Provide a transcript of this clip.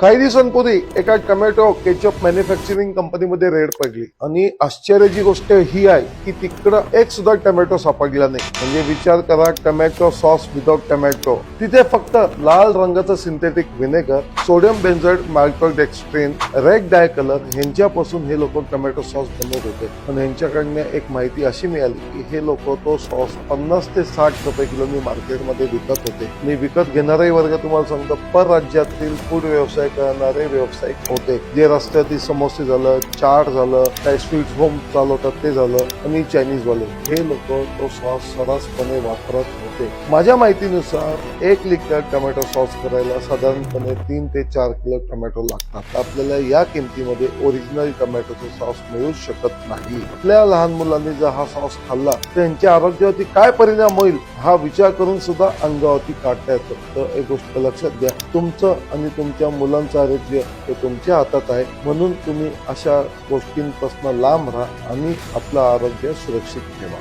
काही दिवसांपूर्वी एका टोमॅटो केचप मॅन्युफॅक्चरिंग कंपनीमध्ये रेड पडली. आणि आश्चर्याची गोष्ट ही आहे की तिकडं एक सुद्धा टोमॅटो सापडला नाही. म्हणजे विचार करा टोमॅटो सॉस विदाउट टोमॅटो. तिथे फक्त लाल रंगाचं सिंथेटिक व्हिनेगर सोडियम बेन्झाइड मायक्रोडेक्स्ट्रेन रेड डाय कलर ह्यांच्यापासून हे लोक टोमॅटो सॉस बनवत होते. पण ह्यांच्याकडनं एक माहिती अशी मिळाली की हे लोक तो सॉस पन्नास ते साठ रुपये किलोनी मार्केटमध्ये विकत होते. मी विकत घेणाराही वर्ग तुम्हाला सांगतो पर राज्यातील फूड व्यवसाय करणारे व्यावसायिक होते. जे रस्त्यातील समोसे झालं चाट झालं काही स्वीट होम चालवतात ते झालं. आणि चायनीज वाले. हे लोक तो सॉस सर्रासपणे वापरत होते माझ्या माहितीनुसार एक लिटर टोमॅटो सॉस करायला साधारणपणे तीन ते चार किलो टोमॅटो लागतात. आपल्याला या किमतीमध्ये ओरिजिनल टोमॅटोचा सॉस मिळू शकत नाही. आपल्या लहान मुलांनी जर हा सॉस खाल्ला त्यांच्या आरोग्यावरती काय परिणाम होईल हा विचार करून सुद्धा अंगावरती काढता येतो. तर एक गोष्ट लक्षात घ्या तुमचं आणि तुमच्या मुलांचं आरोग्य हे तुमच्या हातात आहे. म्हणून तुम्ही अशा गोष्टींपासून लांब राहा आणि आपलं आरोग्य सुरक्षित ठेवा.